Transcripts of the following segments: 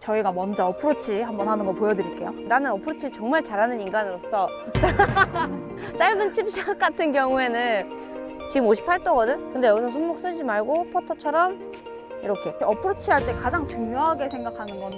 저희가 먼저 어프로치 한번 하는 거 보여드릴게요. 나는 어프로치를 정말 잘하는 인간으로서 짧은 칩샷 같은 경우에는 지금 58도거든? 근데 여기서 손목 쓰지 말고 퍼터처럼 이렇게 어프로치 할 때 가장 중요하게 생각하는 거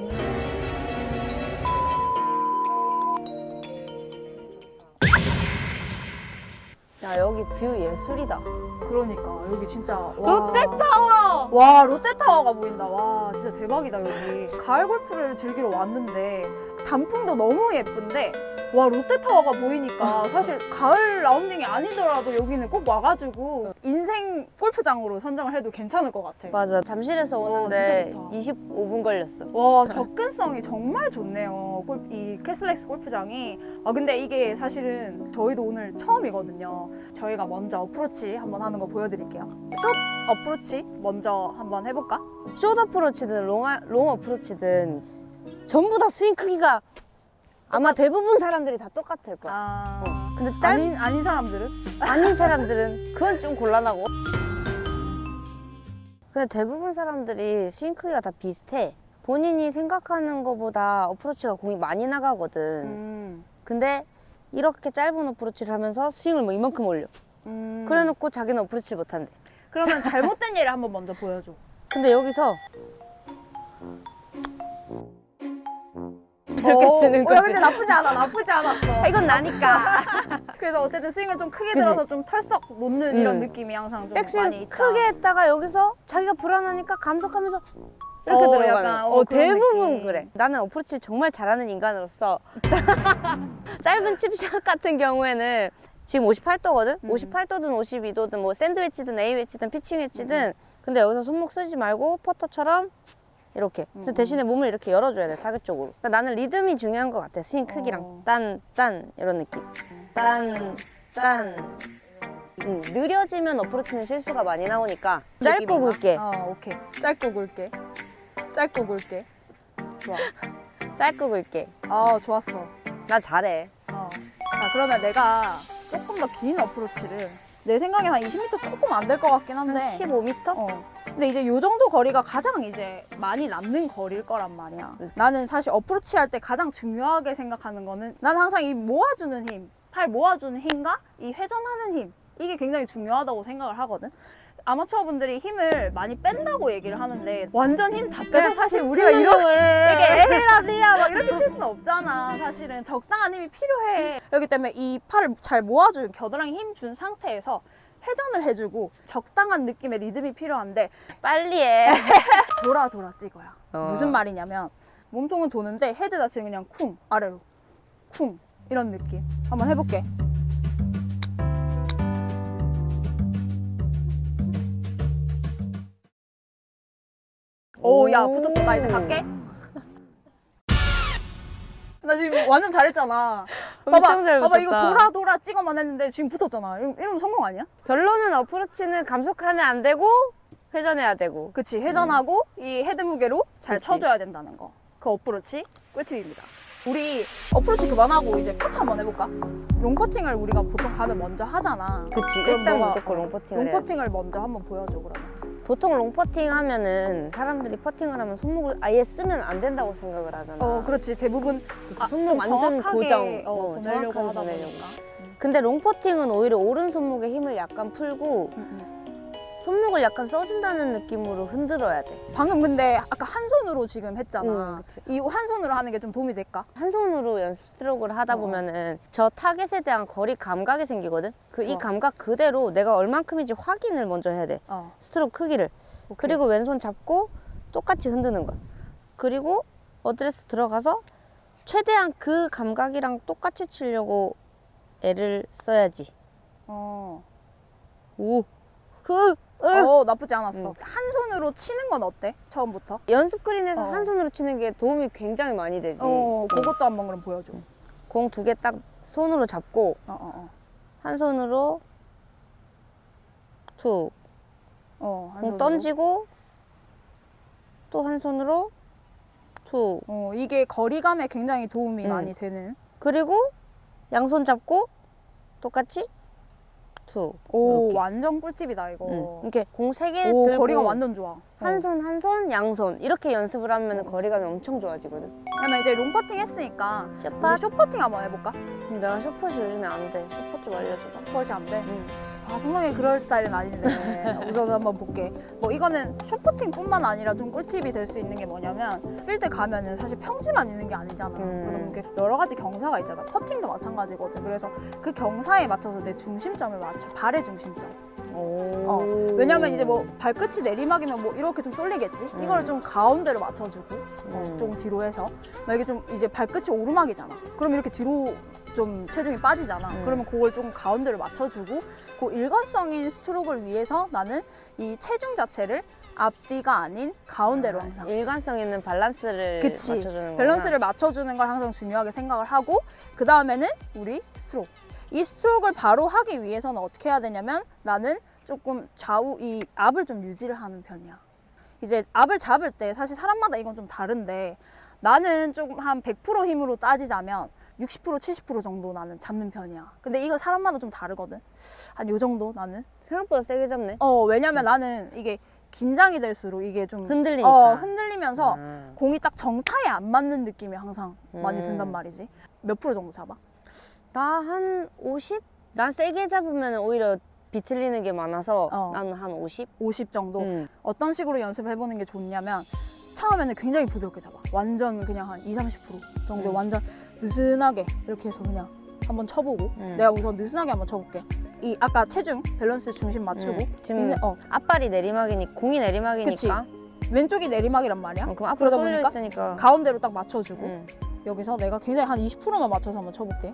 야 여기 뷰 예술이다 그러니까 여기 진짜 와. 롯데타워! 와 롯데타워가 보인다. 와 진짜 대박이다 여기. 가을 골프를 즐기러 왔는데 단풍도 너무 예쁜데 와 롯데타워가 보이니까 사실 가을 라운딩이 아니더라도 여기는 꼭 와가지고 인생 골프장으로 선정을 해도 괜찮을 것 같아. 맞아 잠실에서 와, 오는데 진짜 25분 걸렸어 와 접근성이 정말 좋네요. 골- 이 캐슬렉스 골프장이. 아 근데 이게 사실은 저희도 오늘 처음이거든요. 저희가 먼저 어프로치 한번 하는 거 보여드릴게요. 숏 어프로치 먼저 한번 해볼까? 숏 어프로치든 롱, 아- 롱 어프로치든 전부 다 스윙 크기가 아마 대부분 사람들이 다 똑같을 거야 아 어. 근데 짧, 아닌 아닌 사람들은 아닌 사람들은 그건 좀 곤란하고. 근데 대부분 사람들이 스윙 크기가 다 비슷해. 본인이 생각하는 것보다 어프로치가 공이 많이 나가거든. 음, 근데 이렇게 짧은 어프로치를 하면서 스윙을 뭐 이만큼 올려. 음. 그래 놓고 자기는 어프로치를 못한대. 그러면 잘못된 예를 한번 먼저 보여줘. 근데 여기서 이렇게 어, 치는 야 거지. 근데 나쁘지 않아 나쁘지 않았어. 아, 이건 나니까. 그래서 어쨌든 스윙을 좀 크게? 들어서 좀 털썩 놓는 음. 이런 느낌이 항상 좀 많이 백스윙 있다. 크게 했다가 여기서 자기가 불안하니까 감속하면서 이렇게 어, 들어가는 약간, 어, 어, 그런 대부분 느낌. 그래 나는 어프로치를 정말 잘하는 인간으로서 짧은 칩샷 같은 경우에는 지금 58도거든? 음. 58도든 52도든 뭐 샌드위치든 A 웨치든 피칭 웨치든 음. 근데 여기서 손목 쓰지 말고 퍼터처럼 이렇게 근데 음. 대신에 몸을 이렇게 열어줘야 돼 타겟 쪽으로 그러니까 나는 리듬이 중요한 것 같아 스윙 크기랑 어. 딴딴 이런 느낌 딴 딴 음, 느려지면 어프로치는 실수가 많이 나오니까 짧고 느낌이나? 굵게 어 오케이. 짧고 굵게. 짧고 굵게. 좋아. 짧고 굵게 아 좋았어. 나 잘해 어. 자 그러면 내가 조금 더 긴 어프로치를 내 생각엔 한 20m 조금 안 될 것 같긴 한 한데. 15m? 어. 근데 이제 요 정도 거리가 가장 이제 많이 남는 거리일 거란 말이야. 나는 사실 어프로치 할 때 가장 중요하게 생각하는 거는 난 항상 이 모아주는 힘, 팔 모아주는 힘과 이 회전하는 힘 이게 굉장히 중요하다고 생각을 하거든. 아마추어 분들이 힘을 많이 뺀다고 얘기를 하는데 완전 힘 다 빼서 사실 우리가 이런 이게 에헤라디야 막 이렇게 칠 수는 없잖아. 사실은 적당한 힘이 필요해. 여기 때문에 이 팔을 잘 모아주는 겨드랑이 힘 준 상태에서 회전을 해주고 적당한 느낌의 리듬이 필요한데 빨리 해. 돌아 돌아 찍어야. 어. 무슨 말이냐면 몸통은 도는데 헤드 자체는 그냥 쿵 아래로 쿵 이런 느낌. 한번 해볼게 오 야 붙었어 나 이제 갈게 나 지금 완전 잘했잖아 봐봐 엄청 잘 봐봐 이거. 돌아 돌아 찍어만 했는데 지금 붙었잖아 이러- 이러면 성공 아니야? 결론은 어프로치는 감속하면 안 되고 회전해야 되고 그치 회전하고 이 헤드 무게로 잘 그치. 쳐줘야 된다는 거. 그 어프로치 꿀팁입니다. 우리 어프로치 그만하고 이제 퍼트 한번 해볼까? 롱퍼팅을 우리가 보통 가면 먼저 하잖아. 그치 그럼 일단 너가 무조건 롱퍼팅을 해야지 롱퍼팅을 먼저 한번 보여줘 그러면. 보통 롱퍼팅 하면은 사람들이 퍼팅을 하면 손목을 아예 쓰면 안 된다고 생각을 하잖아 어 그렇지 대부분 아, 손목 좀 완전 정확하게, 고정 어, 어, 보내려고 정확하게 하다 보내려고. 보니까. 근데 롱퍼팅은 오히려 오른손목에 힘을 약간 풀고 음, 음. 손목을 약간 써준다는 느낌으로 흔들어야 돼 방금 근데 아까 한 손으로 지금 했잖아. 응, 그치. 이 한 손으로 하는 게 좀 도움이 될까? 한 손으로 연습 스트로크를 하다 어. 보면은 저 타겟에 대한 거리 감각이 생기거든. 그이 좋아. 감각 그대로 내가 얼만큼인지 확인을 먼저 해야 돼. 어. 스트로크 크기를. 그리고 왼손 잡고 똑같이 흔드는 거야. 그리고 어드레스 들어가서 최대한 그 감각이랑 똑같이 치려고 애를 써야지. 어. 오. 흐. 으. 어 나쁘지 않았어. 응. 한 손으로 치는 건 어때? 처음부터? 연습 그린에서 어. 한 손으로 치는 게 도움이 굉장히 많이 되지. 어 그것도 한번 그럼 보여줘. 공두 개 딱 손으로 잡고 어 어, 어. 한 손으로 툭. 어, 한 공 손으로. 던지고 또 한 손으로 툭 어, 이게 거리감에 굉장히 도움이 음. 많이 되는. 그리고 양손 잡고 똑같이 툭 오, 이렇게. 완전 꿀팁이다, 이거. 응. 이렇게 공 세 개 오, 들고 거리가 완전 좋아. 한 손 한 손 양손 이렇게 연습을 하면 거리감이 엄청 좋아지거든. 그러면 이제 롱퍼팅 했으니까 쇼파? 우리 쇼퍼팅 한번 해볼까? 내가 쇼퍼시 요즘에 안 돼. 쇼퍼 좀 알려줘봐. 쇼퍼이 안 돼? 응. 아 성동이 그럴 스타일은 아닌데. 우선 한번 볼게. 뭐 이거는 쇼퍼팅뿐만 아니라 좀 꿀팁이 될 수 있는 게 뭐냐면 필드 가면은 사실 평지만 있는 게 아니잖아. 음. 그러다 보니까 여러 가지 경사가 있잖아. 퍼팅도 마찬가지거든. 그래서 그 경사에 맞춰서 내 중심점을 맞춰. 발의 중심점. 오. 어, 왜냐면 이제 뭐 발끝이 내리막이면 뭐 이렇게 좀 쏠리겠지? 음. 이거를 좀 가운데로 맞춰주고 어, 음. 조금 뒤로 해서. 만약에 좀 이제 발끝이 오르막이잖아. 그럼 이렇게 뒤로 좀 체중이 빠지잖아 음. 그러면 그걸 조금 가운데로 맞춰주고 그 일관성인 스트로크를 위해서 나는 이 체중 자체를 앞뒤가 아닌 가운데로 항상 일관성 있는 밸런스를 그치. 맞춰주는. 밸런스를 맞춰주는 걸 항상 중요하게 생각을 하고 그 다음에는 우리 스트로크 이 스트로크를 바로 하기 위해서는 어떻게 해야 되냐면 나는 조금 좌우 이 앞을 좀 유지를 하는 편이야 이제 앞을 잡을 때 사실 사람마다 이건 좀 다른데 나는 조금 한 100% 힘으로 따지자면 60% 70% 정도 나는 잡는 편이야 근데 이거 사람마다 좀 다르거든 한 요 정도 나는 생각보다 세게 잡네. 어 왜냐면 나는 이게 긴장이 될수록 이게 좀 흔들리니까. 어, 흔들리면서 아. 공이 딱 정타에 안 맞는 느낌이 항상 많이 음. 든단 말이지. 몇 프로 정도 잡아? 나 한 50? 난 세게 잡으면 오히려 비틀리는 게 많아서 어. 나는 한 50? 50 정도. 응. 어떤 식으로 연습을 해보는 게 좋냐면 처음에는 굉장히 부드럽게 잡아. 완전 그냥 한 2, 30% 정도 음. 완전 느슨하게 이렇게 해서 그냥 한번 쳐보고 음. 내가 우선 느슨하게 한번 쳐볼게. 이 아까 체중 밸런스 중심 맞추고 응. 지금 있는- 어, 앞발이 내리막이니 공이 내리막이니까 왼쪽이 내리막이란 말이야. 어, 그럼 앞으로 그러다 쏠려 보니까 있으니까 가운데로 딱 맞춰주고 응. 여기서 내가 굉장히 한 20%만 맞춰서 한번 쳐볼게.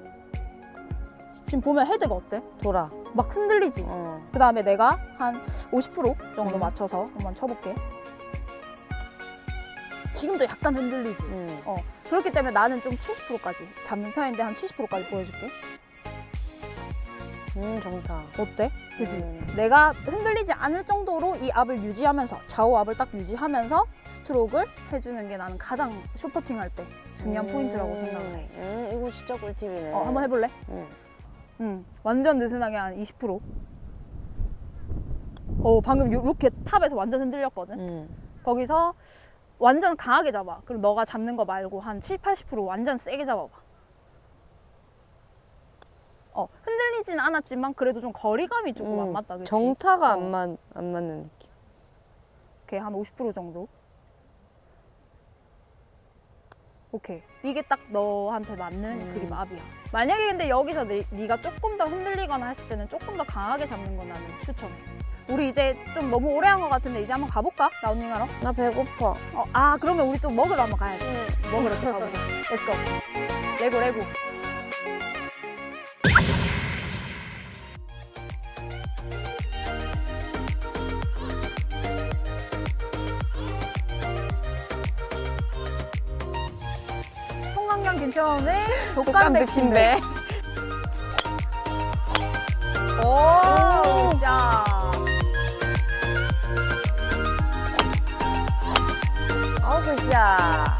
지금 보면 헤드가 어때? 돌아. 막 흔들리지? 어. 그 다음에 내가 한 50% 정도 음. 맞춰서 한번 쳐볼게. 지금도 약간 흔들리지? 응. 어. 그렇기 때문에 나는 좀 70%까지 잡는 편인데 한 70%까지 보여줄게. 음, 좋다. 어때? 그지? 음. 내가 흔들리지 않을 정도로 이 압을 유지하면서 좌우 압을 딱 유지하면서 스트로크를 해주는 게 나는 가장 쇼퍼팅 할 때 중요한 음. 포인트라고 생각을 해. 음, 이거 진짜 꿀팁이네. 어, 한번 해볼래? 응. 응. 완전 느슨하게 한 20%. 어, 방금 이렇게 탑에서 완전 흔들렸거든? 응. 거기서 완전 강하게 잡아. 그리고 너가 잡는 거 말고 한 7, 80% 완전 세게 잡아봐. 어, 흔들리진 않았지만 그래도 좀 거리감이 조금 안 음, 맞다. 그치? 정타가 어. 안, 맞, 안 맞는 느낌. 오케이, 한 50% 정도. 오케이. 이게 딱 너한테 맞는 음. 그립 압이야. 만약에 근데 여기서 네, 네가 조금 더 흔들리거나 했을 때는 조금 더 강하게 잡는 건 나는 추천해. 우리 이제 좀 너무 오래 한 것 같은데 이제 한번 가볼까? 라운딩 하러? 나 배고파. 어, 아, 그러면 우리 좀 먹으러 한번 가야지. 먹으러 또 가보자. Let's go. 레고, 레고. 송강경 김천의 독감 백신배. 아우, 굿샷.